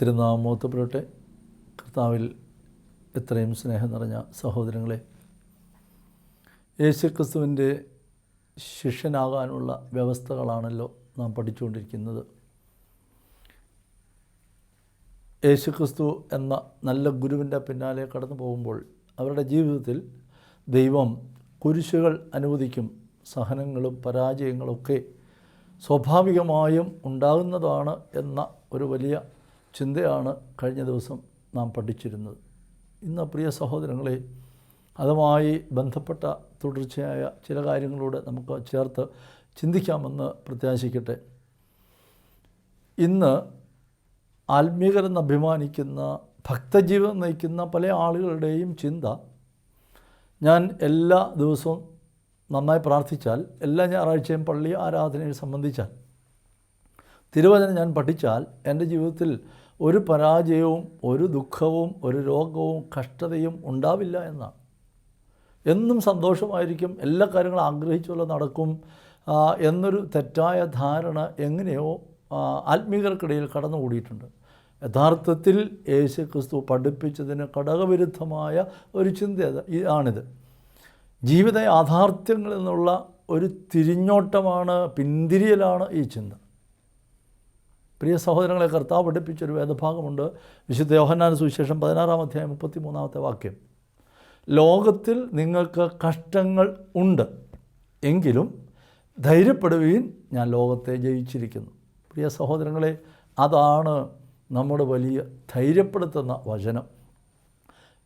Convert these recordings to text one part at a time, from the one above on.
തിരുനാമോത്തപ്പെടട്ടെ കർത്താവിൽ എത്രയും സ്നേഹം നിറഞ്ഞ സഹോദരങ്ങളെ യേശുക്രിസ്തുവിന്റെ ശിഷ്യനാകാനുള്ള വ്യവസ്ഥകളാണല്ലോ നാം പഠിച്ചുകൊണ്ടിരിക്കുന്നത്. യേശുക്രിസ്തു എന്ന നല്ല ഗുരുവിന്റെ പിന്നാലെ കടന്നു പോകുമ്പോൾ അവരുടെ ജീവിതത്തിൽ ദൈവം കുരിശുകൾ അനുവദിക്കും സഹനങ്ങളും പരാജയങ്ങളൊക്കെ സ്വാഭാവികമായും ഉണ്ടാകുന്നതാണ് എന്ന ഒരു വലിയ ചിന്തയാണ് കഴിഞ്ഞ ദിവസം നാം പഠിച്ചിരുന്നത്. ഇന്ന് പ്രിയ സഹോദരങ്ങളെ അതുമായി ബന്ധപ്പെട്ട തുടർച്ചയായ ചില കാര്യങ്ങളോട് നമുക്ക് ചേർത്ത് ചിന്തിക്കാമെന്ന് പ്രത്യാശിക്കട്ടെ. ഇന്ന് ആത്മീകരെന്ന് അഭിമാനിക്കുന്ന ഭക്തജീവൻ നയിക്കുന്ന പല ആളുകളുടെയും ചിന്ത ഞാൻ എല്ലാ ദിവസവും നന്നായി പ്രാർത്ഥിച്ചാൽ എല്ലാ ഞായറാഴ്ചയും പള്ളി ആരാധനയിൽ സംബന്ധിച്ചാൽ തിരുവചനം ഞാൻ പഠിച്ചാൽ എന്റെ ജീവിതത്തിൽ ഒരു പരാജയവും ഒരു ദുഃഖവും ഒരു രോഗവും കഷ്ടതയും ഉണ്ടാവില്ല എന്നാണ്. എന്നും സന്തോഷമായിരിക്കും എല്ലാ കാര്യങ്ങളും ആഗ്രഹിച്ചുള്ള നടക്കും എന്നൊരു തെറ്റായ ധാരണ എങ്ങനെയോ ആത്മീകർക്കിടയിൽ കടന്നുകൂടിയിട്ടുണ്ട്. യഥാർത്ഥത്തിൽ യേശു ക്രിസ്തു പഠിപ്പിച്ചതിന് ഘടകവിരുദ്ധമായ ഒരു ചിന്ത ആണിത്. ജീവിത യാഥാർത്ഥ്യങ്ങളിൽ നിന്നുള്ള ഒരു തിരിഞ്ഞോട്ടമാണ് പിന്തിരിയലാണ് ഈ ചിന്ത. പ്രിയ സഹോദരങ്ങളെ കർത്താവ് പഠിപ്പിച്ചൊരു വേദഭാഗമുണ്ട്. വിശുദ്ധ യോഹന്നാൻ സുവിശേഷം പതിനാറാം അധ്യായം മുപ്പത്തി മൂന്നാമത്തെ വാക്യം. ലോകത്തിൽ നിങ്ങൾക്ക് കഷ്ടങ്ങൾ ഉണ്ട് എങ്കിലും ധൈര്യപ്പെടുകയും ഞാൻ ലോകത്തെ ജയിച്ചിരിക്കുന്നു. പ്രിയ സഹോദരങ്ങളെ അതാണ് നമ്മുടെ വലിയ ധൈര്യപ്പെടുത്തുന്ന വചനം.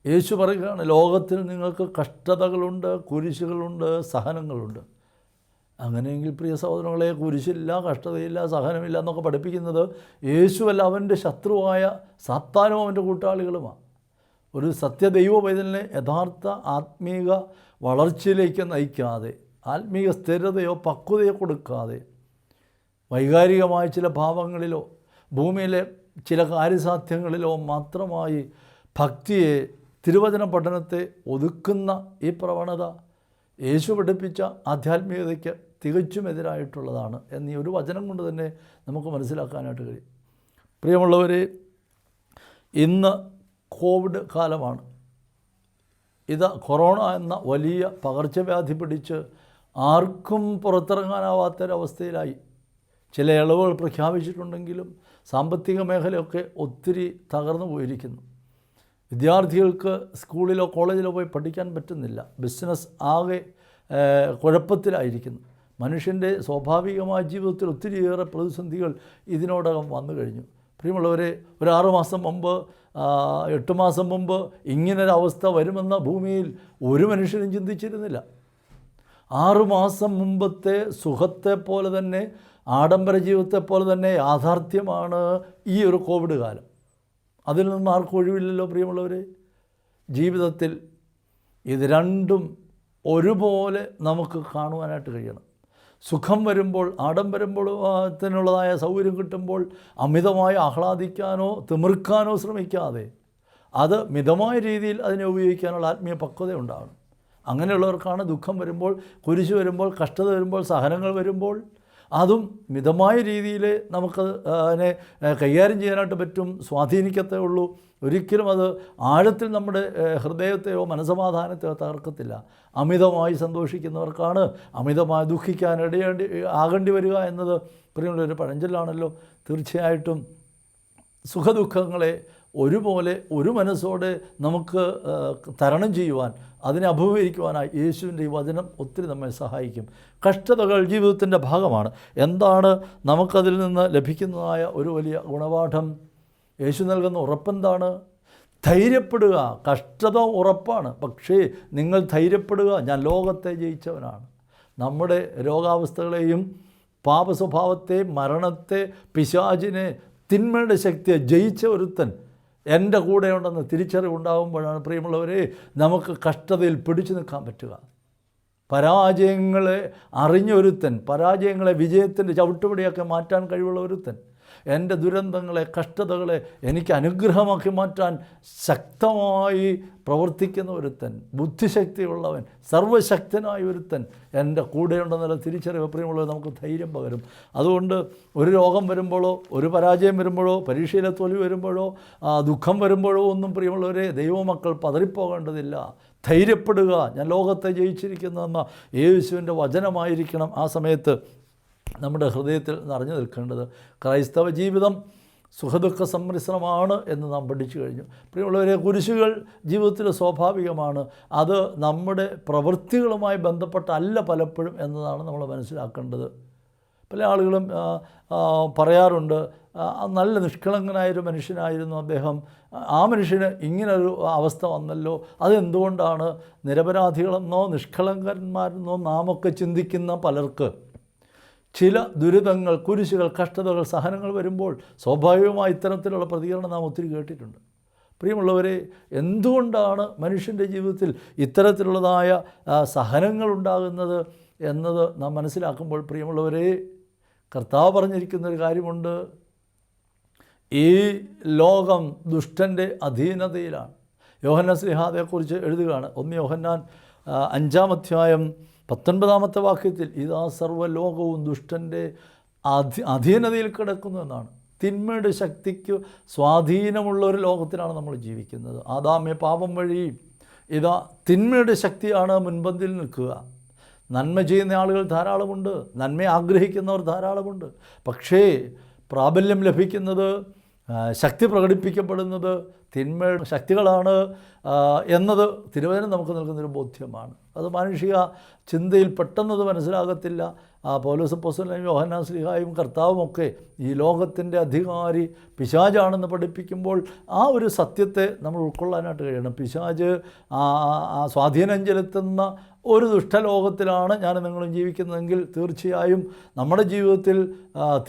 യേശു പറയുകയാണ് ലോകത്തിൽ നിങ്ങൾക്ക് കഷ്ടതകളുണ്ട് കുരിശുകളുണ്ട് സഹനങ്ങളുണ്ട്. അങ്ങനെയെങ്കിൽ പ്രിയ സഹോദരങ്ങളെ കുരിശില്ല കഷ്ടതയില്ല സഹനമില്ല എന്നൊക്കെ പഠിപ്പിക്കുന്നത് യേശുവല്ല അവന്റെ ശത്രുവായ സാത്താനും അവന്റെ കൂട്ടാളികളുമാണ്. ഒരു സത്യദൈവ പൈതലിനെ യഥാർത്ഥ ആത്മീക വളർച്ചയിലേക്ക് നയിക്കാതെ ആത്മീക സ്ഥിരതയോ പക്വതയോ കൊടുക്കാതെ വൈകാരികമായ ചില ഭാവങ്ങളിലോ ഭൂമിയിലെ ചില കാര്യസാധ്യങ്ങളിലോ മാത്രമായി ഭക്തിയെ തിരുവചന പഠനത്തെ ഒതുക്കുന്ന ഈ പ്രവണത യേശു പഠിപ്പിച്ച ആധ്യാത്മികതയ്ക്ക് തികച്ചും എതിരായിട്ടുള്ളതാണ് എന്നീ ഒരു വചനം കൊണ്ട് തന്നെ നമുക്ക് മനസ്സിലാക്കാനായിട്ട് കഴിയും. പ്രിയമുള്ളവർ ഇന്ന് കോവിഡ് കാലമാണ്. ഇത് കൊറോണ എന്ന വലിയ പകർച്ചവ്യാധി പിടിച്ച് ആർക്കും പുറത്തിറങ്ങാനാവാത്തൊരവസ്ഥയിലായി. ചില ഇളവുകൾ പ്രഖ്യാപിച്ചിട്ടുണ്ടെങ്കിലും സാമ്പത്തിക മേഖലയൊക്കെ ഒത്തിരി തകർന്നു പോയിരിക്കുന്നു. വിദ്യാർത്ഥികൾക്ക് സ്കൂളിലോ കോളേജിലോ പോയി പഠിക്കാൻ പറ്റുന്നില്ല. ബിസിനസ് ആകെ കുഴപ്പത്തിലായിരിക്കുന്നു. മനുഷ്യന്റെ സ്വാഭാവികമായ ജീവിതത്തിൽ ഒത്തിരിയേറെ പ്രതിസന്ധികൾ ഇതിനോടകം വന്നു കഴിഞ്ഞു. പ്രിയമുള്ളവരെ ഒരു ആറുമാസം മുമ്പ് എട്ട് മാസം മുമ്പ് ഇങ്ങനൊരവസ്ഥ വരുമെന്ന ഭൂമിയിൽ ഒരു മനുഷ്യനും ചിന്തിച്ചിരുന്നില്ല. ആറുമാസം മുമ്പത്തെ സുഖത്തെ പോലെ തന്നെ ആഡംബര ജീവിതത്തെ പോലെ തന്നെ യാഥാർത്ഥ്യമാണ് ഈ ഒരു കോവിഡ് കാലം. അതിൽ നിന്ന് ആർക്കും ഒഴിവില്ലല്ലോ പ്രിയമുള്ളവർ ജീവിതത്തിൽ ഇത് രണ്ടും ഒരുപോലെ നമുക്ക് കാണുവാനായിട്ട് കഴിയണം. സുഖം വരുമ്പോൾ ആഡംബരത്തിനുള്ളതായ സൗകര്യം കിട്ടുമ്പോൾ അമിതമായി ആഹ്ലാദിക്കാനോ തിമിർക്കാനോ ശ്രമിക്കാതെ അത് മിതമായ രീതിയിൽ അതിനെ ഉപയോഗിക്കാനുള്ള ആത്മീയ പക്വത ഉണ്ടാകണം. അങ്ങനെയുള്ളവർക്കാണ് ദുഃഖം വരുമ്പോൾ കുരിശ് വരുമ്പോൾ കഷ്ടത വരുമ്പോൾ സഹനങ്ങൾ വരുമ്പോൾ അതും മിതമായ രീതിയിൽ നമുക്ക് അതിനെ കൈകാര്യം ചെയ്യാനായിട്ട് പറ്റും സ്വാധീനിക്കത്തേ ഉള്ളൂ. ഒരിക്കലും അത് ആഴത്തിൽ നമ്മുടെ ഹൃദയത്തെയോ മനസമാധാനത്തെയോ തകർക്കത്തില്ല. അമിതമായി സന്തോഷിക്കുന്നവർക്കാണ് അമിതമായി ദുഃഖിക്കാൻ ഇടയേണ്ടി ആകേണ്ടി വരിക എന്നത് പ്രിയമുള്ള ഒരു പഴഞ്ചൊല്ലാണല്ലോ. തീർച്ചയായിട്ടും സുഖദുഃഖങ്ങളെ ഒരുപോലെ ഒരു മനസ്സോടെ നമുക്ക് തരണം ചെയ്യുവാൻ അതിനെ അഭിമുഖീകരിക്കുവാനായി യേശുവിന്റെ ഈ വചനം ഒത്തിരി നമ്മെ സഹായിക്കും. കഷ്ടതകൾ ജീവിതത്തിന്റെ ഭാഗമാണ്. എന്താണ് നമുക്കതിൽ നിന്ന് ലഭിക്കുന്നതായ ഒരു വലിയ ഗുണപാഠം? യേശു നൽകുന്ന ഉറപ്പെന്താണ്? ധൈര്യപ്പെടുക. കഷ്ടത ഉറപ്പാണ്. പക്ഷേ നിങ്ങൾ ധൈര്യപ്പെടുക. ഞാൻ ലോകത്തെ ജയിച്ചവനാണ്. നമ്മുടെ രോഗാവസ്ഥകളെയും പാപസ്വഭാവത്തെ മരണത്തെ പിശാചിനെ തിന്മയുടെ ശക്തിയെ ജയിച്ച ഒരുത്തൻ എന്റെ കൂടെയുണ്ടെന്ന് തിരിച്ചറിവുണ്ടാകുമ്പോഴാണ് പ്രിയമുള്ളവരെ നമുക്ക് കഷ്ടതയിൽ പിടിച്ചു നിൽക്കാൻ പറ്റുക. പരാജയങ്ങളെ അറിഞ്ഞൊരുത്തൻ പരാജയങ്ങളെ വിജയത്തിന്റെ ചവിട്ടുപടിയൊക്കെ മാറ്റാൻ കഴിവുള്ള ഒരുത്തൻ. എന്റെ ദുരന്തങ്ങളെ കഷ്ടതകളെ എനിക്ക് അനുഗ്രഹമാക്കി മാറ്റാൻ ശക്തമായി പ്രവർത്തിക്കുന്ന ഒരുത്തൻ ബുദ്ധിശക്തിയുള്ളവൻ സർവശക്തനായ ഒരുത്തൻ എന്റെ കൂടെയുണ്ടെന്നുള്ള തിരിച്ചറിവ് പ്രിയമുള്ളവർ നമുക്ക് ധൈര്യം പകരും. അതുകൊണ്ട് ഒരു രോഗം വരുമ്പോഴോ ഒരു പരാജയം വരുമ്പോഴോ പരീക്ഷയിലെ തോൽവി വരുമ്പോഴോ ദുഃഖം വരുമ്പോഴോ ഒന്നും പ്രിയമുള്ളവരെ ദൈവമക്കൾ പതറിപ്പോകേണ്ടതില്ല. ധൈര്യപ്പെടുക. ഞാൻ ലോകത്തെ ജയിച്ചിരിക്കുന്നതെന്ന യേശുവിന്റെ വചനമായിരിക്കണം ആ സമയത്ത്. നമ്മുടെ ഹൃദയത്തിൽ നിറഞ്ഞു നിൽക്കേണ്ടത് ക്രൈസ്തവ ജീവിതം സുഖദുഃഖ സമ്മിശ്രമാണ് എന്ന് നാം പഠിച്ചു കഴിഞ്ഞു. പ്രിയമുള്ളവരെ കുരിശുകൾ ജീവിതത്തിൽ സ്വാഭാവികമാണ്. അത് നമ്മുടെ പ്രവൃത്തികളുമായി ബന്ധപ്പെട്ടല്ല പലപ്പോഴും എന്നതാണ് നമ്മൾ മനസ്സിലാക്കേണ്ടത്. പല ആളുകളും പറയാറുണ്ട് നല്ല നിഷ്കളങ്കനായൊരു മനുഷ്യനായിരുന്നു അദ്ദേഹം. ആ മനുഷ്യന് ഇങ്ങനൊരു അവസ്ഥ വന്നല്ലോ. അതെന്തുകൊണ്ടാണ് നിരപരാധികളെന്നോ നിഷ്കളങ്കന്മാരെന്നോ നാമൊക്കെ ചിന്തിക്കുന്ന പലർക്ക് ചില ദുരിതങ്ങൾ കുരിശുകൾ കഷ്ടതകൾ സഹനങ്ങൾ വരുമ്പോൾ സ്വാഭാവികമായി ഇത്തരത്തിലുള്ള പ്രതികരണം നാം ഒത്തിരി കേട്ടിട്ടുണ്ട്. പ്രിയമുള്ളവരെ എന്തുകൊണ്ടാണ് മനുഷ്യന്റെ ജീവിതത്തിൽ ഇത്തരത്തിലുള്ളതായ സഹനങ്ങൾ ഉണ്ടാകുന്നത് എന്നത് നാം മനസ്സിലാക്കുമ്പോൾ പ്രിയമുള്ളവരെ കർത്താവ് പറഞ്ഞിരിക്കുന്ന ഒരു കാര്യമുണ്ട്. ഈ ലോകം ദുഷ്ടന്റെ അധീനതയിലാണ്. യോഹന്നാൻ സ്ലിഹാദയെക്കുറിച്ച് എഴുതുകയാണ്. ഒന്ന് യോഹന്നാൻ അഞ്ചാം അധ്യായം പത്തൊൻപതാമത്തെ വാക്യത്തിൽ ഇതാ സർവലോകവും ദുഷ്ടന്റെ അധീ അധീനതയിൽ കിടക്കുന്നു എന്നാണ്. തിന്മയുടെ ശക്തിക്ക് സ്വാധീനമുള്ള ഒരു ലോകത്തിലാണ് നമ്മൾ ജീവിക്കുന്നത്. ആദാമ്യ പാപം വഴി ഇതാ തിന്മയുടെ ശക്തിയാണ് മുൻപന്തിൽ നിൽക്കുക. നന്മ ചെയ്യുന്ന ആളുകൾ ധാരാളമുണ്ട്. നന്മ ആഗ്രഹിക്കുന്നവർ ധാരാളമുണ്ട്. പക്ഷേ പ്രാബല്യം ലഭിക്കുന്നത് ശക്തി പ്രകടിപ്പിക്കപ്പെടുന്നത് തിന്മയുടെ ശക്തികളാണ് എന്നത് തിരുവചനം നമുക്ക് നൽകുന്നൊരു ബോധ്യമാണ്. അത് മാനുഷിക ചിന്തയിൽ പെട്ടെന്നത് മനസ്സിലാകത്തില്ല. ആ പൗലോസ് പൊസലും യോഹന്നാ സ്ലിഹായും കർത്താവുമൊക്കെ ഈ ലോകത്തിന്റെ അധികാരി പിശാജാണെന്ന് പഠിപ്പിക്കുമ്പോൾ ആ ഒരു സത്യത്തെ നമ്മൾ ഉൾക്കൊള്ളാനായിട്ട് കഴിയണം. പിശാജ് സ്വാധീനം ചെലുത്തുന്ന ഒരു ദുഷ്ടലോകത്തിലാണ് ഞാൻ നിങ്ങളും ജീവിക്കുന്നതെങ്കിൽ തീർച്ചയായും നമ്മുടെ ജീവിതത്തിൽ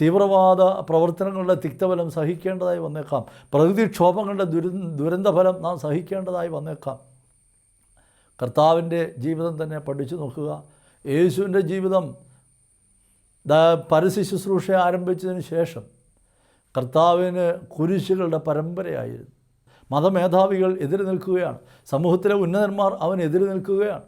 തീവ്രവാദ പ്രവർത്തനങ്ങളുടെ തിക്തഫലം സഹിക്കേണ്ടതായി വന്നേക്കാം. പ്രകൃതിക്ഷോഭങ്ങളുടെ ദുര ദുരന്തഫലം നാം സഹിക്കേണ്ടതായി വന്നേക്കാം. കർത്താവിന്റെ ജീവിതം തന്നെ പഠിച്ചു നോക്കുക. യേശുവിന്റെ ജീവിതം പരസ്യ ശുശ്രൂഷ ആരംഭിച്ചതിന് ശേഷം കർത്താവിന് കുരിശുകളുടെ പരമ്പരയായിരുന്നു. മതമേധാവികൾ എതിര് നിൽക്കുകയാണ്. സമൂഹത്തിലെ ഉന്നതന്മാർ അവനെതിര് നിൽക്കുകയാണ്.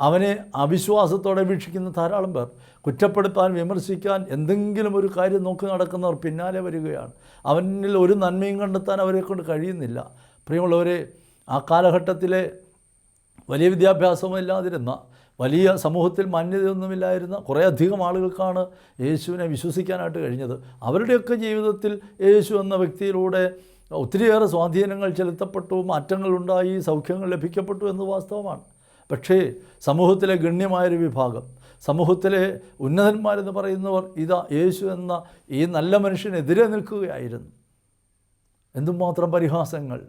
അവനെ അവിശ്വാസത്തോടെ വീക്ഷിക്കുന്ന ധാരാളം പേർ കുറ്റപ്പെടുത്താൻ വിമർശിക്കാൻ എന്തെങ്കിലും ഒരു കാര്യം നോക്കി നടക്കുന്നവർ പിന്നാലെ വരികയാണ്. അവനിൽ ഒരു നന്മയും കണ്ടെത്താൻ അവരെ കൊണ്ട് കഴിയുന്നില്ല. പ്രിയമുള്ളവരെ ആ കാലഘട്ടത്തിലെ വലിയ വിദ്യാഭ്യാസമില്ലാതിരുന്ന വലിയ സമൂഹത്തിൽ മാന്യതയൊന്നുമില്ലായിരുന്ന കുറേ അധികം ആളുകൾക്കാണ് യേശുവിനെ വിശ്വസിക്കാനായിട്ട് കഴിഞ്ഞത്. അവരുടെയൊക്കെ ജീവിതത്തിൽ യേശു എന്ന വ്യക്തിയിലൂടെ ഒത്തിരിയേറെ സ്വാധീനങ്ങൾ ചെലുത്തപ്പെട്ടു മാറ്റങ്ങളുണ്ടായി സൗഖ്യങ്ങൾ ലഭിക്കപ്പെട്ടു എന്ന് വാസ്തവമാണ്. പക്ഷേ സമൂഹത്തിലെ ഗണ്യമായൊരു വിഭാഗം സമൂഹത്തിലെ ഉന്നതന്മാരെന്ന് പറയുന്നവർ ഇതാ യേശു എന്ന ഈ നല്ല മനുഷ്യനെതിരെ നിൽക്കുകയായിരുന്നു. എന്തുമാത്രം പരിഹാസങ്ങൾ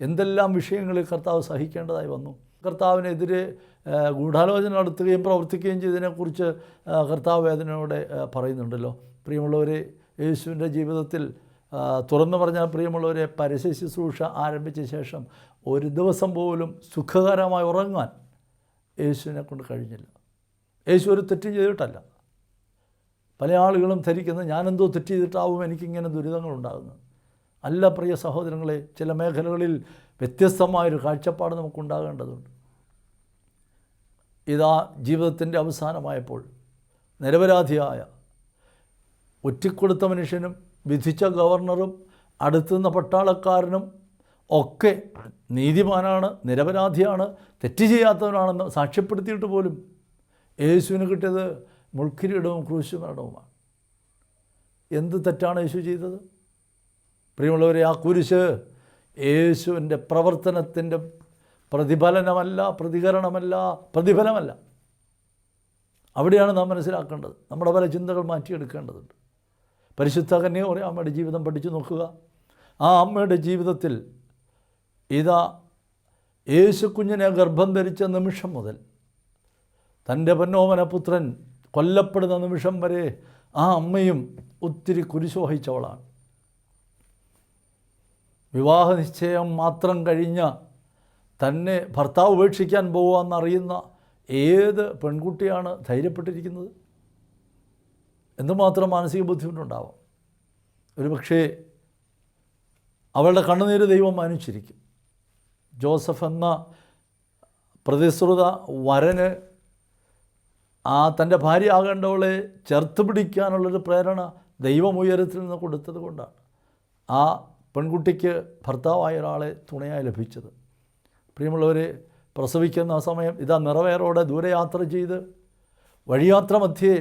എന്തെല്ലാം വിഷയങ്ങളിൽ കർത്താവ് സഹിക്കേണ്ടതായി വന്നു? കർത്താവിനെതിരെ ഗൂഢാലോചന നടത്തുകയും പ്രവർത്തിക്കുകയും ചെയ്തതിനെക്കുറിച്ച് കർത്താവ് വേദനയോടെ പറയുന്നുണ്ടല്ലോ. പ്രിയമുള്ളവരെ യേശുവിന്റെ ജീവിതത്തിൽ തുറന്നു പറഞ്ഞാൽ പ്രിയമുള്ളവരെ പരസ്യ ശുശ്രൂഷ ആരംഭിച്ച ശേഷം ഒരു ദിവസം പോലും സുഖകരമായി ഉറങ്ങാൻ യേശുവിനെ കൊണ്ട് കഴിഞ്ഞില്ല. യേശു ഒരു തെറ്റും ചെയ്തിട്ടല്ല. പല ആളുകളും ധരിക്കുന്നത് ഞാനെന്തോ തെറ്റ് ചെയ്തിട്ടാവും എനിക്കിങ്ങനെ ദുരിതങ്ങളുണ്ടാകുന്നത്. അല്ല പ്രിയ സഹോദരങ്ങളെ ചില മേഖലകളിൽ വ്യത്യസ്തമായൊരു കാഴ്ചപ്പാട് നമുക്കുണ്ടാകേണ്ടതുണ്ട്. ഇതാ ജീവിതത്തിന്റെ അവസാനമായപ്പോൾ നിരപരാധിയായ ഒറ്റിക്കൊടുത്ത മനുഷ്യനും വിധിച്ച ഗവർണറും അടുത്തുനിന്ന പട്ടാളക്കാരനും ഒക്കെ നീതിമാനാണ് നിരപരാധിയാണ് തെറ്റ് ചെയ്യാത്തവനാണെന്ന് സാക്ഷ്യപ്പെടുത്തിയിട്ട് പോലും യേശുവിന് കിട്ടിയത് മുൾക്കിരീടവും ക്രൂശുമരണവുമാണ്. എന്ത് തെറ്റാണ് യേശു ചെയ്തത്? പ്രിയമുള്ളവരെ ആ കുരിശ് യേശുവിന്റെ പ്രവർത്തനത്തിന്റെ പ്രതിഫലനമല്ല പ്രതികരണമല്ല പ്രതിഫലമല്ല. അവിടെയാണ് നാം മനസ്സിലാക്കേണ്ടത്. നമ്മുടെ പല ചിന്തകൾ മാറ്റിയെടുക്കേണ്ടതുണ്ട്. പരിശുദ്ധ കന്യകയുടെ അമ്മയുടെ ജീവിതം പഠിച്ചു നോക്കുക. ആ അമ്മയുടെ ജീവിതത്തിൽ ഇതാ യേശു കുഞ്ഞിനെ ഗർഭം ധരിച്ച നിമിഷം മുതൽ തന്റെ പൊന്നോമന പുത്രൻ കൊല്ലപ്പെടുന്ന നിമിഷം വരെ ആ അമ്മയും ഒത്തിരി കുരിശോഹിച്ചവളാണ് വിവാഹ നിശ്ചയം മാത്രം കഴിഞ്ഞ തന്നെ ഭർത്താവ് ഉപേക്ഷിക്കാൻ പോകുമെന്നറിയുന്ന ഏത് പെൺകുട്ടിയാണ് ധൈര്യപ്പെട്ടിരിക്കുന്നത്? എന്തുമാത്രം മാനസിക ബുദ്ധിമുട്ടുണ്ടാവാം? ഒരു പക്ഷേ അവളുടെ കണ്ണുനീര് ദൈവം മാനിച്ചിരിക്കും ജോസഫ് എന്ന പ്രതിശ്രുത വരന് ആ തന്റെ ഭാര്യ ആകേണ്ടവളെ ചേർത്ത് പിടിക്കാനുള്ളൊരു പ്രേരണ ദൈവമുയരത്തിൽ നിന്ന് കൊടുത്തത് കൊണ്ടാണ് ആ പെൺകുട്ടിക്ക് ഭർത്താവായ ഒരാളെ തുണയായി ലഭിച്ചത്. പ്രിയമുള്ളവരെ പ്രസവിക്കുന്ന ആ സമയം ഇതാ നിറവേറോടെ ദൂരയാത്ര ചെയ്ത് വഴിയാത്ര മധ്യേ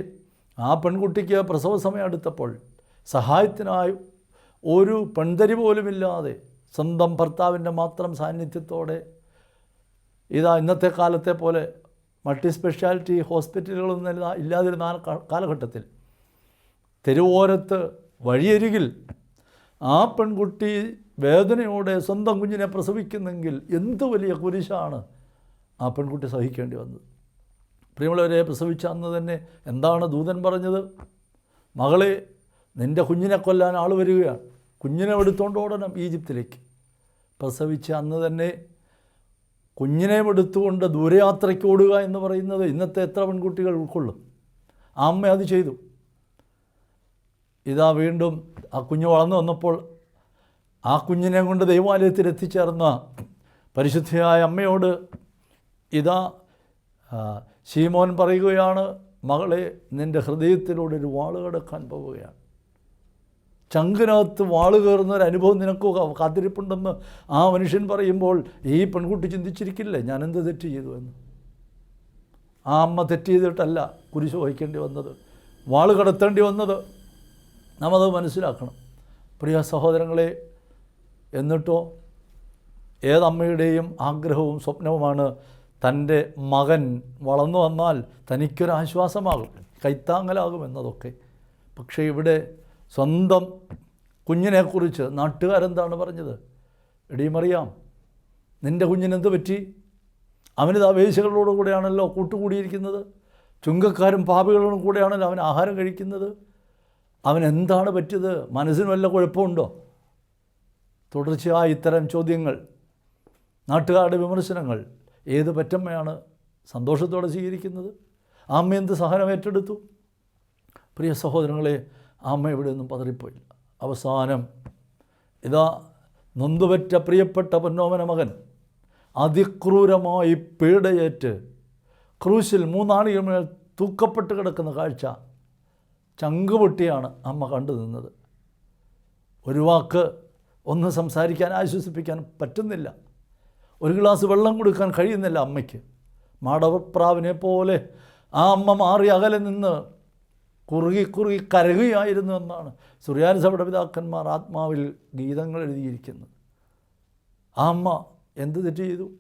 ആ പെൺകുട്ടിക്ക് പ്രസവ സമയം അടുത്തപ്പോൾ സഹായത്തിനായി ഒരു പെൺതരി പോലുമില്ലാതെ സ്വന്തം ഭർത്താവിന്റെ മാത്രം സാന്നിധ്യത്തോടെ ഇതാ ഇന്നത്തെ കാലത്തെ പോലെ മൾട്ടി സ്പെഷ്യാലിറ്റി ഹോസ്പിറ്റലുകളൊന്നും ഇല്ലാതിരുന്ന കാലഘട്ടത്തിൽ തെരുവോരത്ത് വഴിയരികിൽ ആ പെൺകുട്ടി വേദനയോടെ സ്വന്തം കുഞ്ഞിനെ പ്രസവിക്കുന്നെങ്കിൽ എന്ത് വലിയ കുരിശാണ് ആ പെൺകുട്ടി സഹിക്കേണ്ടി വന്നത്. പ്രിയമുള്ളവരെ പ്രസവിച്ച അന്ന് തന്നെ എന്താണ് ദൂതൻ പറഞ്ഞത്? മകളെ നിന്റെ കുഞ്ഞിനെ കൊല്ലാൻ ആൾ വരികയാണ്. കുഞ്ഞിനെ എടുത്തുകൊണ്ട് ഓടണം ഈജിപ്തിലേക്ക്. പ്രസവിച്ച അന്ന് തന്നെ കുഞ്ഞിനെ എടുത്തുകൊണ്ട് ദൂരയാത്രയ്ക്ക് ഓടുക എന്ന് പറയുന്നത് ഇന്നത്തെ എത്ര പെൺകുട്ടികൾ ഉൾക്കൊള്ളും. അമ്മ അത് ചെയ്തു. ഇതാ വീണ്ടും ആ കുഞ്ഞ് വളർന്നു വന്നപ്പോൾ ആ കുഞ്ഞിനെ കൊണ്ട് ദൈവാലയത്തിൽ എത്തിച്ചേർന്ന പരിശുദ്ധയായ അമ്മയോട് ഇതാ ശീമോൻ പറയുകയാണ് മകളെ നിന്റെ ഹൃദയത്തിലൂടെ ഒരു വാൾ കിടക്കാൻ പോവുകയാണ്. ചങ്കിനകത്ത് വാൾ കയറുന്ന ഒരു അനുഭവം നിനക്ക് കാത്തിരിപ്പുണ്ടെന്ന് ആ മനുഷ്യൻ പറയുമ്പോൾ ഈ പെൺകുട്ടി ചിന്തിച്ചിരിക്കില്ലേ ഞാൻ എന്ത് തെറ്റ് ചെയ്തു എന്ന്? ആ അമ്മ തെറ്റ് ചെയ്തിട്ടല്ല കുരിശ് വഹിക്കേണ്ടി വന്നത് വാൾ കടത്തേണ്ടി വന്നത്. നാം അത് മനസ്സിലാക്കണം. പ്രിയ സഹോദരങ്ങളെ എന്നിട്ടോ ഏതമ്മയുടെയും ആഗ്രഹവും സ്വപ്നവുമാണ് തന്റെ മകൻ വളർന്നു വന്നാൽ തനിക്കൊരാശ്വാസമാകും കൈത്താങ്ങലാകും എന്നതൊക്കെ പക്ഷേ ഇവിടെ സ്വന്തം കുഞ്ഞിനെക്കുറിച്ച് നാട്ടുകാരെന്താണ് പറഞ്ഞത്? എടീ മറിയാം നിന്റെ കുഞ്ഞിനെന്ത് പറ്റി? അവനിത് അപേക്ഷകളോടുകൂടെയാണല്ലോ കൂടെയാണല്ലോ കൂട്ടുകൂടിയിരിക്കുന്നത്? ചുങ്കക്കാരും പാപികളോടും കൂടെയാണല്ലോ അവൻ ആഹാരം കഴിക്കുന്നത്? അവൻ എന്താണ് പറ്റിയത്? മനസ്സിന് വല്ല കുഴപ്പമുണ്ടോ? തുടർച്ചയായ ഇത്തരം ചോദ്യങ്ങൾ നാട്ടുകാരുടെ വിമർശനങ്ങൾ ഏത് പറ്റമ്മയാണ് സന്തോഷത്തോടെ സ്വീകരിക്കുന്നത്? അമ്മ എന്ത് സഹനം ഏറ്റെടുത്തു? പ്രിയ സഹോദരങ്ങളെ അമ്മ ഇവിടെ നിന്നും പതറിപ്പോയില്ല. അവസാനം ഇതാ നൊന്തുപറ്റ പ്രിയപ്പെട്ട പൊന്നോമന മകൻ അതിക്രൂരമായി പീഡയേറ്റ് ക്രൂശിൽ മൂന്നാളികൾ തൂക്കപ്പെട്ട് കിടക്കുന്ന കാഴ്ച ചങ്കുപൊട്ടിയാണ് അമ്മ കണ്ടു നിന്നത്. ഒരു വാക്ക് ഒന്ന് സംസാരിക്കാൻ ആശ്വസിപ്പിക്കാൻ പറ്റുന്നില്ല. ഒരു ഗ്ലാസ് വെള്ളം കൊടുക്കാൻ കഴിയുന്നില്ല അമ്മയ്ക്ക്. മാടവപ്രാവിനെ പോലെ ആ അമ്മ മാറി അകലെ നിന്ന് കുറുകി കുറുകി കരകുകയായിരുന്നു എന്നാണ് സുറിയാനി സഭയുടെ പിതാക്കന്മാർ ആത്മാവിൽ ഗീതങ്ങൾ എഴുതിയിരിക്കുന്നത്. ആ അമ്മ എന്ത് തെറ്റ് ചെയ്തു?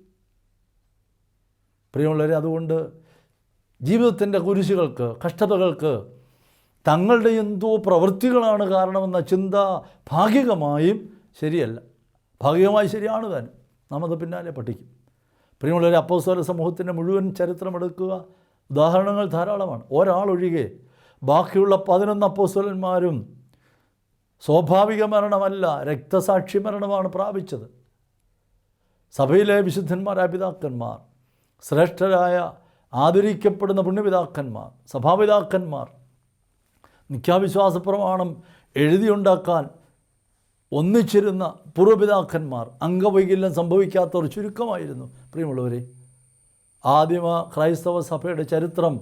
പ്രിയമുള്ളവരെ അതുകൊണ്ട് ജീവിതത്തിന്റെ കുരിശുകൾക്ക് കഷ്ടതകൾക്ക് തങ്ങളുടെ എന്തോ പ്രവൃത്തികളാണ് കാരണമെന്ന ചിന്ത ഭാഗികമായും ശരിയല്ല. ഭാഗികമായി ശരിയാണ് താനും നാം അത് പിന്നാലെ പഠിക്കും. പ്രിയമുള്ളവരെ അപ്പോസ്തല സമൂഹത്തിന്റെ മുഴുവൻ ചരിത്രമെടുക്കുക. ഉദാഹരണങ്ങൾ ധാരാളമാണ്. ഒരാളൊഴികെ ബാക്കിയുള്ള പതിനൊന്ന് അപ്പോസ്തലന്മാരും സ്വാഭാവിക മരണമല്ല രക്തസാക്ഷി മരണമാണ് പ്രാപിച്ചത്. സഭയിലെ വിശുദ്ധന്മാരായ പിതാക്കന്മാർ ശ്രേഷ്ഠരായ ആദരിക്കപ്പെടുന്ന പുണ്യപിതാക്കന്മാർ സഭാപിതാക്കന്മാർ നിത്യാവിശ്വാസ പ്രമാണം എഴുതിയുണ്ടാക്കാൻ ഒന്നിച്ചിരുന്ന പൂർവപിതാക്കന്മാർ അംഗവൈകല്യം സംഭവിക്കാത്തവർ ചുരുക്കമായിരുന്നു. പ്രിയമുള്ളവരെ ആദിമ ക്രൈസ്തവ സഭയുടെ ചരിത്രം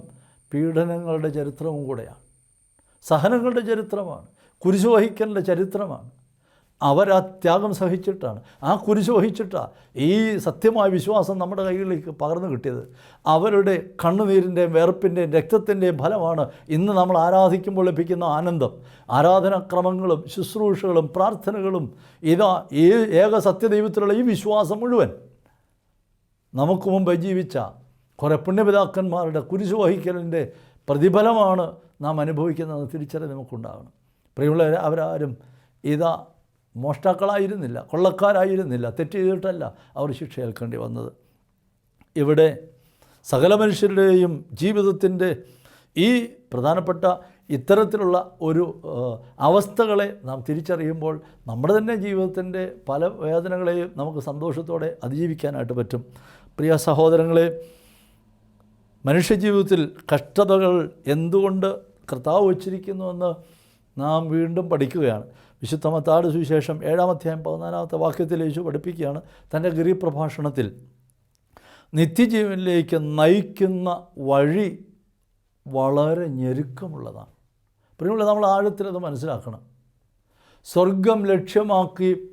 പീഡനങ്ങളുടെ ചരിത്രവും കൂടെയാണ്. സഹനങ്ങളുടെ ചരിത്രമാണ്. കുരിശു വഹിക്കലിന്റെ ചരിത്രമാണ്. അവരാ ത്യാഗം സഹിച്ചിട്ടാണ്. ആ കുരിശ് വഹിച്ചിട്ടാണ് ഈ സത്യമായ വിശ്വാസം നമ്മുടെ കൈകളിലേക്ക് പകർന്നു കിട്ടിയത്. അവരുടെ കണ്ണുനീരിന്റെയും വേർപ്പിന്റെയും രക്തത്തിന്റെയും ഫലമാണ് ഇന്ന് നമ്മൾ ആരാധിക്കുമ്പോൾ ലഭിക്കുന്ന ആനന്ദം. ആരാധനാക്രമങ്ങളും ശുശ്രൂഷകളും പ്രാർത്ഥനകളും ഇതാ ഈ ഏക സത്യദൈവത്തിലുള്ള ഈ വിശ്വാസം മുഴുവൻ. നമുക്ക് മുമ്പ് ജീവിച്ച കുറേ പുണ്യപിതാക്കന്മാരുടെ കുരിശ് വഹിക്കലിന്റെ പ്രതിഫലമാണ് നാം അനുഭവിക്കുന്നത് തിരിച്ചറിവ് നമുക്കുണ്ടാകണം. പ്രിയമുള്ളവരെ അവരാരും ഇതാ മോഷ്ടാക്കളായിരുന്നില്ല കൊള്ളക്കാരായിരുന്നില്ല തെറ്റ് ചെയ്തിട്ടല്ല അവർ ശിക്ഷ ഏൽക്കേണ്ടി വന്നത്. ഇവിടെ സകല മനുഷ്യരുടെയും ജീവിതത്തിന്റെ ഈ പ്രധാനപ്പെട്ട ഇത്തരത്തിലുള്ള ഒരു അവസ്ഥകളെ നാം തിരിച്ചറിയുമ്പോൾ നമ്മുടെ തന്നെ ജീവിതത്തിന്റെ പല വേദനകളെയും നമുക്ക് സന്തോഷത്തോടെ അതിജീവിക്കാനായിട്ട് പറ്റും. പ്രിയ സഹോദരങ്ങളെ മനുഷ്യജീവിതത്തിൽ കഷ്ടതകൾ എന്തുകൊണ്ട് കർത്താവ് വച്ചിരിക്കുന്നുവെന്ന് നാം വീണ്ടും പഠിക്കുകയാണ്. വിശുദ്ധ മത്താട് സുവിശേഷം ഏഴാം അധ്യായം പതിനാലാമത്തെ വാക്യത്തിൽ യേശു പഠിപ്പിക്കുകയാണ് തന്റെ ഗിരിപ്രഭാഷണത്തിൽ. നിത്യജീവനിലേക്ക് നയിക്കുന്ന വഴി വളരെ ഞെരുക്കമുള്ളതാണ്. പ്രിയമുള്ള നമ്മൾ ആഴത്തിലത് മനസ്സിലാക്കണം. സ്വർഗം ലക്ഷ്യമാക്കി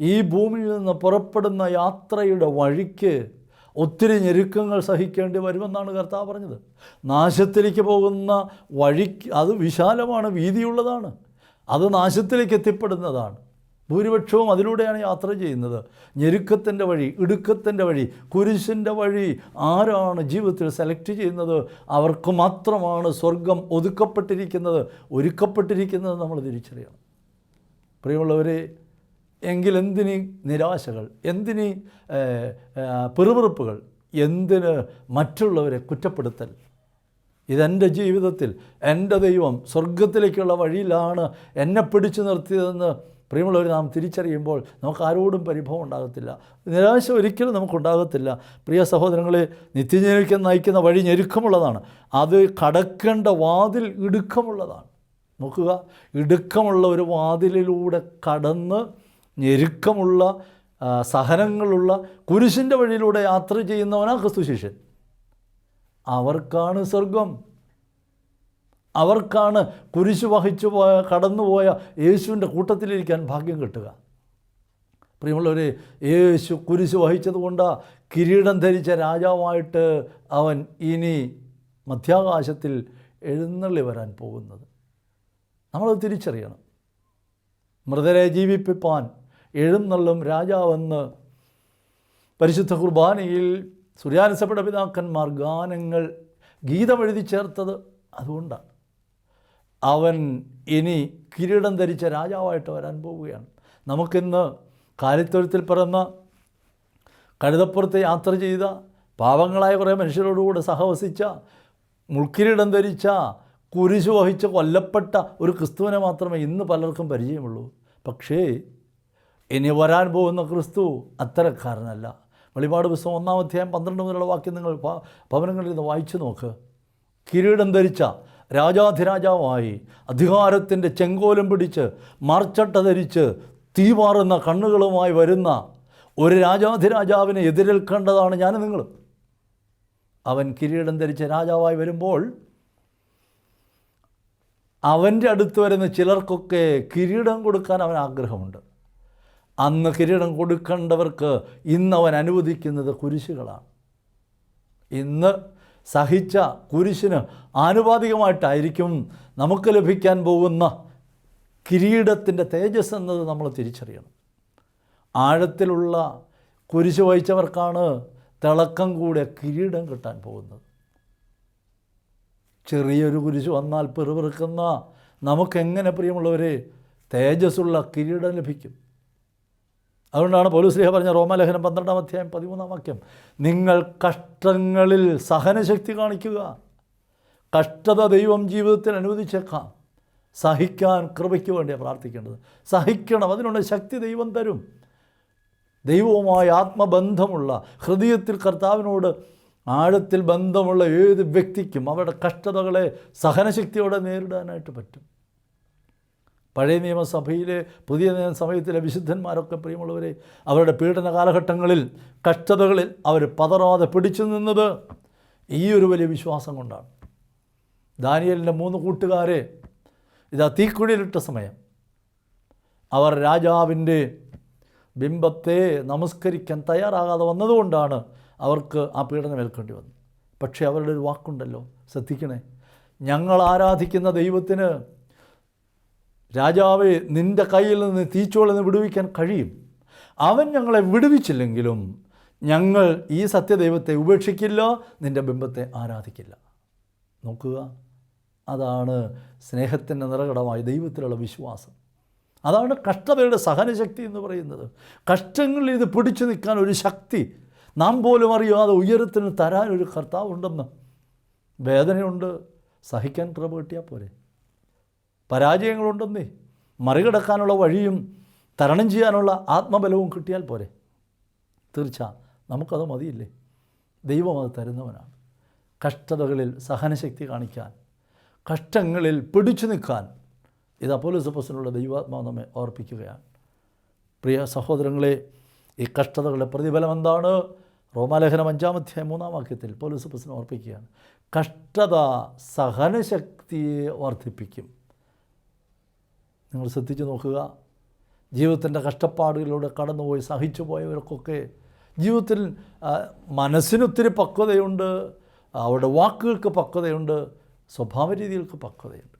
ഈ ഭൂമിയിൽ നിന്ന് പുറപ്പെടുന്ന യാത്രയുടെ വഴിക്ക് ഒത്തിരി ഞെരുക്കങ്ങൾ സഹിക്കേണ്ടി വരുമെന്നാണ് കർത്താവ് പറഞ്ഞത്. നാശത്തിലേക്ക് പോകുന്ന വഴിക്ക് അത് വിശാലമാണ് വീതിയുള്ളതാണ്. അത് നാശത്തിലേക്ക് എത്തിപ്പെടുന്നതാണ്. ഭൂരിപക്ഷവും അതിലൂടെയാണ് യാത്ര ചെയ്യുന്നത്. ഞെരുക്കത്തിന്റെ വഴി ഇടുക്കത്തിന്റെ വഴി കുരിശിന്റെ വഴി ആരാണ് ജീവിതത്തിൽ സെലക്ട് ചെയ്യുന്നത്? അവർക്ക് മാത്രമാണ് സ്വർഗം ഒതുക്കപ്പെട്ടിരിക്കുന്നത്. ഒരുക്കപ്പെട്ടിരിക്കുന്നത് നമ്മൾ തിരിച്ചറിയണം. പ്രിയമുള്ളവരെ എങ്കിലെന്തിന് നിരാശകൾ? എന്തിന് പെറുപിറുപ്പുകൾ? എന്തിന് മറ്റുള്ളവരെ കുറ്റപ്പെടുത്തൽ? ഇതെന്റെ ജീവിതത്തിൽ എന്റെ ദൈവം സ്വർഗത്തിലേക്കുള്ള വഴിയിലാണ് എന്നെ പിടിച്ചു നിർത്തിയതെന്ന് പ്രിയമുള്ളവർ നാം തിരിച്ചറിയുമ്പോൾ നമുക്ക് ആരോടും പരിഭവം ഉണ്ടാകത്തില്ല. നിരാശ ഒരിക്കലും നമുക്കുണ്ടാകത്തില്ല. പ്രിയ സഹോദരങ്ങളെ നിത്യജീവിക്കാൻ നയിക്കുന്ന വഴി ഞെരുക്കമുള്ളതാണ്. അത് കടക്കേണ്ട വാതിൽ ഇടുക്കമുള്ളതാണ്. നോക്കുക ഇടുക്കമുള്ള ഒരു വാതിലിലൂടെ കടന്ന് ഞെരുക്കമുള്ള സഹനങ്ങളുള്ള കുരിശിന്റെ വഴിയിലൂടെ യാത്ര ചെയ്യുന്നവനാണ് ക്രിസ്തു ശിഷ്യൻ അവർക്കാണ് സ്വർഗം അവർക്കാണ് കുരിശ് വഹിച്ചു പോയ കടന്നുപോയ യേശുവിന്റെ കൂട്ടത്തിലിരിക്കാൻ ഭാഗ്യം കിട്ടുക. പ്രിയമുള്ളവർ യേശു കുരിശ് വഹിച്ചതുകൊണ്ട് കിരീടം ധരിച്ച രാജാവായിട്ട് അവൻ ഇനി മധ്യാകാശത്തിൽ എഴുന്നള്ളി വരാൻ പോകുന്നത്. നമ്മളത് തിരിച്ചറിയണം. മൃതരെ ജീവിപ്പിപ്പാൻ എഴുന്നള്ളും രാജാവെന്ന് പരിശുദ്ധ കുർബാനയിൽ സൂര്യാനസപ്പെട്ട പിതാക്കന്മാർ ഗാനങ്ങൾ ഗീതമെഴുതി ചേർത്തത് അതുകൊണ്ടാണ്. അവൻ ഇനി കിരീടം ധരിച്ച രാജാവായിട്ട് വരാൻ പോവുകയാണ്. നമുക്കിന്ന് കാലിത്തൊഴുത്തിൽ പിറന്ന കഴുതപ്പുറത്ത് യാത്ര ചെയ്ത പാവങ്ങളായ കുറേ മനുഷ്യരോടുകൂടെ സഹവസിച്ച മുൾക്കിരീടം ധരിച്ച കുരിശു വഹിച്ച കൊല്ലപ്പെട്ട ഒരു ക്രിസ്തുവിനെ മാത്രമേ ഇന്ന് പലർക്കും പരിചയമുള്ളൂ. പക്ഷേ ഇനി വരാൻ പോകുന്ന ക്രിസ്തു അത്തരക്കാരനല്ല. വെളിപാട് പുസ്തകം ഒന്നാം അധ്യായം പന്ത്രണ്ട് മുതലുള്ള വാക്യം നിങ്ങൾ ഭവനങ്ങളിൽ നിന്ന് വായിച്ചു നോക്ക്. കിരീടം ധരിച്ച രാജാധിരാജാവായി അധികാരത്തിന്റെ ചെങ്കോലം പിടിച്ച് മർച്ചട്ട ധരിച്ച് തീമാറുന്ന കണ്ണുകളുമായി വരുന്ന ഒരു രാജാധിരാജാവിനെ എതിരേൽക്കേണ്ടതാണ് ഞാൻ നിങ്ങൾ അവൻ കിരീടം ധരിച്ച രാജാവായി വരുമ്പോൾ അവന്റെ അടുത്ത് വരുന്ന ചിലർക്കൊക്കെ കിരീടം കൊടുക്കാൻ അവൻ ആഗ്രഹമുണ്ട്. അന്ന് കിരീടം കൊടുക്കേണ്ടവർക്ക് ഇന്ന് അവൻ അനുവദിക്കുന്നത് കുരിശുകളാണ്. ഇന്ന് സഹിച്ച കുരിശിന് ആനുപാതികമായിട്ടായിരിക്കും നമുക്ക് ലഭിക്കാൻ പോകുന്ന കിരീടത്തിന്റെ തേജസ് എന്നത് നമ്മൾ തിരിച്ചറിയണം. ആഴത്തിലുള്ള കുരിശ് വഹിച്ചവർക്കാണ് തിളക്കം കൂടെ കിരീടം കിട്ടാൻ പോകുന്നത്. ചെറിയൊരു കുരിശ് വന്നാൽ പിറുപിറുക്കുന്ന നമുക്കെങ്ങനെ പ്രിയമുള്ളവരെ തേജസ്സുള്ള കിരീടം ലഭിക്കും. അതുകൊണ്ടാണ് പോലീസ്ലിഹ പറഞ്ഞ റോമലേഖനം പന്ത്രണ്ടാം അധ്യായം പതിമൂന്നാം വാക്യം. നിങ്ങൾ കഷ്ടങ്ങളിൽ സഹനശക്തി കാണിക്കുക. കഷ്ടത ദൈവം ജീവിതത്തിൽ അനുവദിച്ചേക്കാം. സഹിക്കാൻ കൃപയ്ക്ക് വേണ്ടിയാണ് പ്രാർത്ഥിക്കേണ്ടത്. സഹിക്കണം അതിനുള്ള ശക്തി ദൈവം തരും. ദൈവവുമായി ആത്മബന്ധമുള്ള ഹൃദയത്തിൽ കർത്താവിനോട് ആഴത്തിൽ ബന്ധമുള്ള ഏത് വ്യക്തിക്കും അവരുടെ കഷ്ടതകളെ സഹനശക്തിയോടെ നേരിടാനായിട്ട് പറ്റും. പഴയ നിയമസഭയിലെ പുതിയ നിയമസമയത്തിലെ വിശുദ്ധന്മാരൊക്കെ പ്രിയമുള്ളവരെ അവരുടെ പീഡന കാലഘട്ടങ്ങളിൽ കഷ്ടതകളിൽ അവർ പതറാതെ പിടിച്ചു നിന്നത് ഈ ഒരു വലിയ വിശ്വാസം കൊണ്ടാണ്. ദാനിയലിന്റെ മൂന്ന് കൂട്ടുകാരെ ഇതാ തീക്കുഴിയിലിട്ട സമയം. അവർ രാജാവിന്റെ ബിംബത്തെ നമസ്കരിക്കാൻ തയ്യാറാകാതെ വന്നതുകൊണ്ടാണ് അവർക്ക് ആ പീഡനം ഏൽക്കേണ്ടി വന്നത്. പക്ഷേ അവരുടെ ഒരു വാക്കുണ്ടല്ലോ ശ്രദ്ധിക്കണേ. ഞങ്ങൾ ആരാധിക്കുന്ന ദൈവത്തിന് രാജാവെ നിന്റെ കയ്യിൽ നിന്ന് തീച്ചോളെന്ന് വിടുവിക്കാൻ കഴിയും. അവൻ ഞങ്ങളെ വിടുവിച്ചില്ലെങ്കിലും ഞങ്ങൾ ഈ സത്യദൈവത്തെ ഉപേക്ഷിക്കില്ല നിന്റെ ബിംബത്തെ ആരാധിക്കില്ല. നോക്കുക അതാണ് സ്നേഹത്തിന്റെ നിറകടമായ ദൈവത്തിലുള്ള വിശ്വാസം. അതാണ് കഷ്ടതയുടെ സഹനശക്തി എന്ന് പറയുന്നത്. കഷ്ടങ്ങളിൽ ഇത് പിടിച്ചു നിൽക്കാൻ ഒരു ശക്തി നാം പോലും അറിയാതെ ഉയരത്തിന് തരാൻ ഒരു കർത്താവുണ്ടെന്ന് വേദനയുണ്ട്. സഹിക്കാൻ കൃപ കിട്ടിയാൽ പോരെ. പരാജയങ്ങളുണ്ടെന്നേ. മറികടക്കാനുള്ള വഴിയും തരണം ചെയ്യാനുള്ള ആത്മബലവും കിട്ടിയാൽ പോരെ. തീർച്ച നമുക്കത് മതിയില്ലേ? ദൈവം അത് തരുന്നവനാണ്. കഷ്ടതകളിൽ സഹനശക്തി കാണിക്കാൻ കഷ്ടങ്ങളിൽ പിടിച്ചു നിൽക്കാൻ ഇത് അപ്പോലോസപ്പസിനുള്ള ദൈവാത്മാവ് നമ്മെ ഓർപ്പിക്കുകയാണ്. പ്രിയ സഹോദരങ്ങളെ ഈ കഷ്ടതകളുടെ പ്രതിഫലം എന്താണ്? റോമാലേഖനം അഞ്ചാമത്തെ മൂന്നാം വാക്യത്തിൽ പോലീസപ്പസിനെ ഓർപ്പിക്കുകയാണ്. കഷ്ടത സഹനശക്തിയെ വർദ്ധിപ്പിക്കും. നിങ്ങൾ ശ്രദ്ധിച്ച് നോക്കുക. ജീവിതത്തിന്റെ കഷ്ടപ്പാടുകളിലൂടെ കടന്നുപോയി സഹിച്ചു പോയവർക്കൊക്കെ ജീവിതത്തിൽ മനസ്സിനൊത്തിരി പക്വതയുണ്ട്. അവരുടെ വാക്കുകൾക്ക് പക്വതയുണ്ട്. സ്വഭാവ രീതികൾക്ക് പക്വതയുണ്ട്.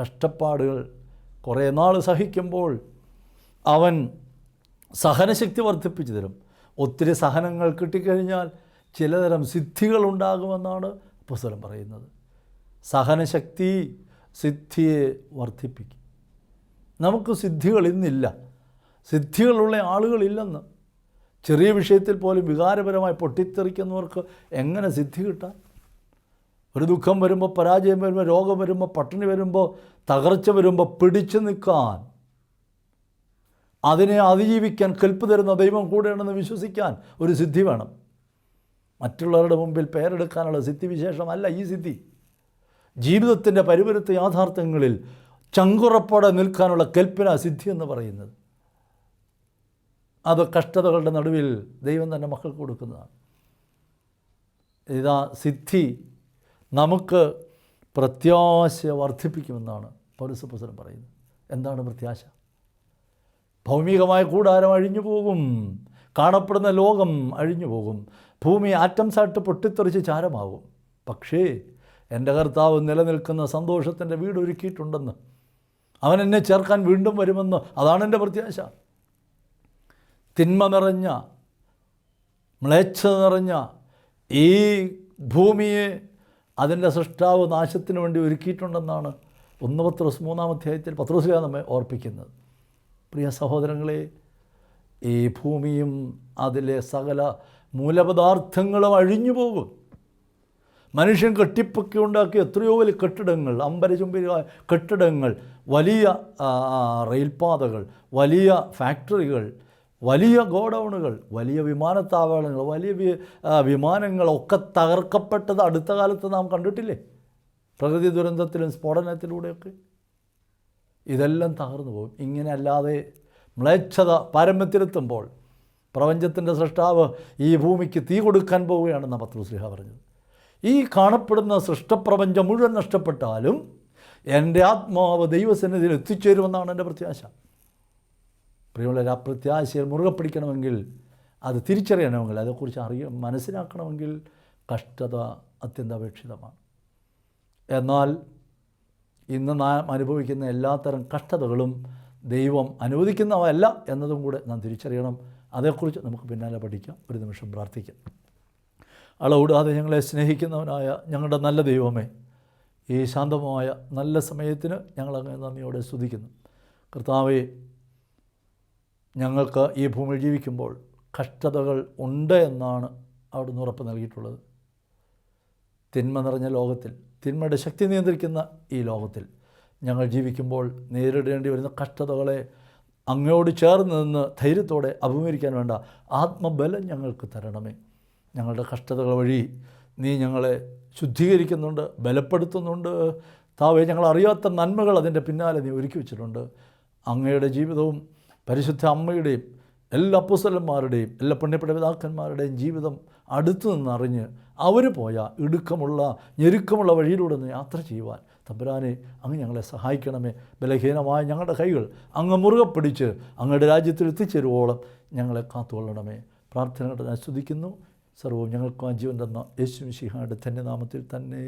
കഷ്ടപ്പാടുകൾ കുറേ നാൾ സഹിക്കുമ്പോൾ അവൻ സഹനശക്തി വർദ്ധിപ്പിച്ചു തരും. ഒത്തിരി സഹനങ്ങൾ കിട്ടിക്കഴിഞ്ഞാൽ ചിലതരം സിദ്ധികളുണ്ടാകുമെന്നാണ് പുസ്തകം പറയുന്നത്. സഹനശക്തി സിദ്ധിയെ വർദ്ധിപ്പിക്കും. നമുക്ക് സിദ്ധികൾ ഇന്നില്ല സിദ്ധികളുള്ള ആളുകളില്ലെന്ന്. ചെറിയ വിഷയത്തിൽ പോലും വികാരപരമായി പൊട്ടിത്തെറിക്കുന്നവർക്ക് എങ്ങനെ സിദ്ധി കിട്ടാൻ ഒരു ദുഃഖം വരുമ്പോൾ പരാജയം വരുമ്പോൾ രോഗം വരുമ്പോൾ പട്ടിണി വരുമ്പോൾ തകർച്ച വരുമ്പോൾ പിടിച്ചു നിൽക്കാൻ. അതിനെ അതിജീവിക്കാൻ കൽപ്പ് തരുന്ന ദൈവം കൂടെയാണെന്ന് വിശ്വസിക്കാൻ ഒരു സിദ്ധി വേണം. മറ്റുള്ളവരുടെ മുമ്പിൽ പേരെടുക്കാനുള്ള സിദ്ധി വിശേഷമല്ല ഈ സിദ്ധി. ജീവിതത്തിന്റെ പരിപരുത്ത യാഥാർത്ഥ്യങ്ങളിൽ ചങ്കുറപ്പോടെ നിൽക്കാനുള്ള കൽപ്പന സിദ്ധി എന്ന് പറയുന്നത്. അത് കഷ്ടതകളുടെ നടുവിൽ ദൈവം തന്നെ മക്കൾക്ക് കൊടുക്കുന്നതാണ്. ഇതാ സിദ്ധി നമുക്ക് പ്രത്യാശ വർദ്ധിപ്പിക്കുമെന്നാണ് പൗരസപ്പുസരം പറയുന്നത്. എന്താണ് പ്രത്യാശ? ഭൗമികമായ കൂടാരം അഴിഞ്ഞു പോകും. കാണപ്പെടുന്ന ലോകം അഴിഞ്ഞു പോകും. ഭൂമി ആറ്റംസാട്ട് പൊട്ടിത്തെറിച്ച് ചാരമാകും. പക്ഷേ എന്റെ കർത്താവ് നിലനിൽക്കുന്ന സന്തോഷത്തിന്റെ വീട് ഒരുക്കിയിട്ടുണ്ടെന്ന്. അവൻ എന്നെ ചേർക്കാൻ വീണ്ടും വരുമെന്ന്. അതാണ് എന്റെ പ്രത്യാശ. തിന്മ നിറഞ്ഞ മ്ലേച്ഛത നിറഞ്ഞ ഈ ഭൂമിയെ അതിന്റെ സൃഷ്ടാവ് നാശത്തിന് വേണ്ടി ഒരുക്കിയിട്ടുണ്ടെന്നാണ് ഒന്ന് പത്രോസ് മൂന്നാം അധ്യായത്തിൽ പത്രോസിലാണ് നമ്മെ ഓർപ്പിക്കുന്നത്. പ്രിയ സഹോദരങ്ങളെ ഈ ഭൂമിയും അതിലെ സകല മൂലപദാർത്ഥങ്ങളും അഴിഞ്ഞു പോകും. മനുഷ്യൻ കെട്ടിപ്പൊക്കി ഉണ്ടാക്കിയ എത്രയോ വലിയ കെട്ടിടങ്ങൾ അമ്പരചുംബി കെട്ടിടങ്ങൾ വലിയ റെയിൽപാതകൾ വലിയ ഫാക്ടറികൾ വലിയ ഗോഡൗണുകൾ വലിയ വിമാനത്താവളങ്ങൾ വലിയ വിമാനങ്ങളൊക്കെ തകർക്കപ്പെട്ടത് അടുത്ത കാലത്ത് നാം കണ്ടിട്ടില്ലേ? പ്രകൃതി ദുരന്തത്തിലും സ്ഫോടനത്തിലൂടെയൊക്കെ. ഇതെല്ലാം തകർന്നു പോകും. ഇങ്ങനെ അല്ലാതെ മ്ലേച്ഛത പാരമ്യത്തിലെത്തുമ്പോൾ പ്രപഞ്ചത്തിന്റെ സൃഷ്ടാവ് ഈ ഭൂമിക്ക് തീ കൊടുക്കാൻ പോവുകയാണെന്ന് പത്രുസ്ലിഹ പറഞ്ഞത്. ഈ കാണപ്പെടുന്ന സൃഷ്ടപ്രപഞ്ചം മുഴുവൻ നഷ്ടപ്പെട്ടാലും എന്റെ ആത്മാവ് ദൈവസന്നിധിയിൽ എത്തിച്ചേരുമെന്നാണ് എന്റെ പ്രത്യാശ. പ്രിയമുള്ളവർ ആ പ്രത്യാശയിൽ മുറുകെ പിടിക്കണമെങ്കിൽ അത് തിരിച്ചറിയണമെങ്കിൽ അതേക്കുറിച്ച് അറിയ മനസ്സിലാക്കണമെങ്കിൽ കഷ്ടത അത്യന്താപേക്ഷിതമാണ്. എന്നാൽ ഇന്ന് നാം അനുഭവിക്കുന്ന എല്ലാത്തരം കഷ്ടതകളും ദൈവം അനുവദിക്കുന്നവയല്ല എന്നതും കൂടെ നാം തിരിച്ചറിയണം. അതേക്കുറിച്ച് നമുക്ക് പിന്നാലെ പഠിക്കാം. ഒരു നിമിഷം പ്രാർത്ഥിക്കാം. അളവിടാതെ ഞങ്ങളെ സ്നേഹിക്കുന്നവനായ ഞങ്ങളുടെ നല്ല ദൈവമേ ഈ ശാന്തമായ നല്ല സമയത്തിന് ഞങ്ങളങ്ങനെ നന്ദിയോടെ സ്തുതിക്കുന്നു. കർത്താവെ ഞങ്ങൾക്ക് ഈ ഭൂമിയിൽ ജീവിക്കുമ്പോൾ കഷ്ടതകൾ ഉണ്ട് എന്നാണ് അവിടുന്ന് ഉറപ്പ് നൽകിയിട്ടുള്ളത്. തിന്മ നിറഞ്ഞ ലോകത്തിൽ തിന്മയുടെ ശക്തി നിയന്ത്രിക്കുന്ന ഈ ലോകത്തിൽ ഞങ്ങൾ ജീവിക്കുമ്പോൾ നേരിടേണ്ടി വരുന്ന കഷ്ടതകളെ അങ്ങയോട് ചേർന്ന് നിന്ന് ധൈര്യത്തോടെ അഭിമുഖീകരിക്കാൻ വേണ്ട ആത്മബലം ഞങ്ങൾക്ക് തരണമേ. ഞങ്ങളുടെ കഷ്ടതകൾ വഴി നീ ഞങ്ങളെ ശുദ്ധീകരിക്കുന്നുണ്ട് ബലപ്പെടുത്തുന്നുണ്ട്. താവേ ഞങ്ങൾ അറിയാത്ത നന്മകൾ അതിന്റെ പിന്നാലെ നീ ഒരുക്കി വെച്ചിട്ടുണ്ട്. അങ്ങയുടെ ജീവിതവും പരിശുദ്ധ അമ്മയുടെയും എല്ലാ അപ്പുസലന്മാരുടെയും എല്ലാ പുണ്യപ്പെട്ട പിതാക്കന്മാരുടെയും ജീവിതം അടുത്തു നിന്നറിഞ്ഞ് അവർ പോയ ഇടുക്കമുള്ള ഞെരുക്കമുള്ള വഴിയിലൂടെ ഒന്ന് യാത്ര ചെയ്യുവാൻ. തമ്പുരാനെ അങ്ങ് ഞങ്ങളെ സഹായിക്കണമേ. ബലഹീനമായ ഞങ്ങളുടെ കൈകൾ അങ്ങ് മുറുകെ പിടിച്ച് അങ്ങയുടെ രാജ്യത്തിൽ എത്തിച്ചേരുവോളം ഞങ്ങളെ കാത്തുകൊള്ളണമേ. പ്രാർത്ഥനകളുടെ ഞാൻ സ്തുതിക്കുന്നു. സർവവും ഞങ്ങൾക്കും ആ ജീവൻ തന്ന യേശു തന്നെ നാമത്തിൽ തന്നെ.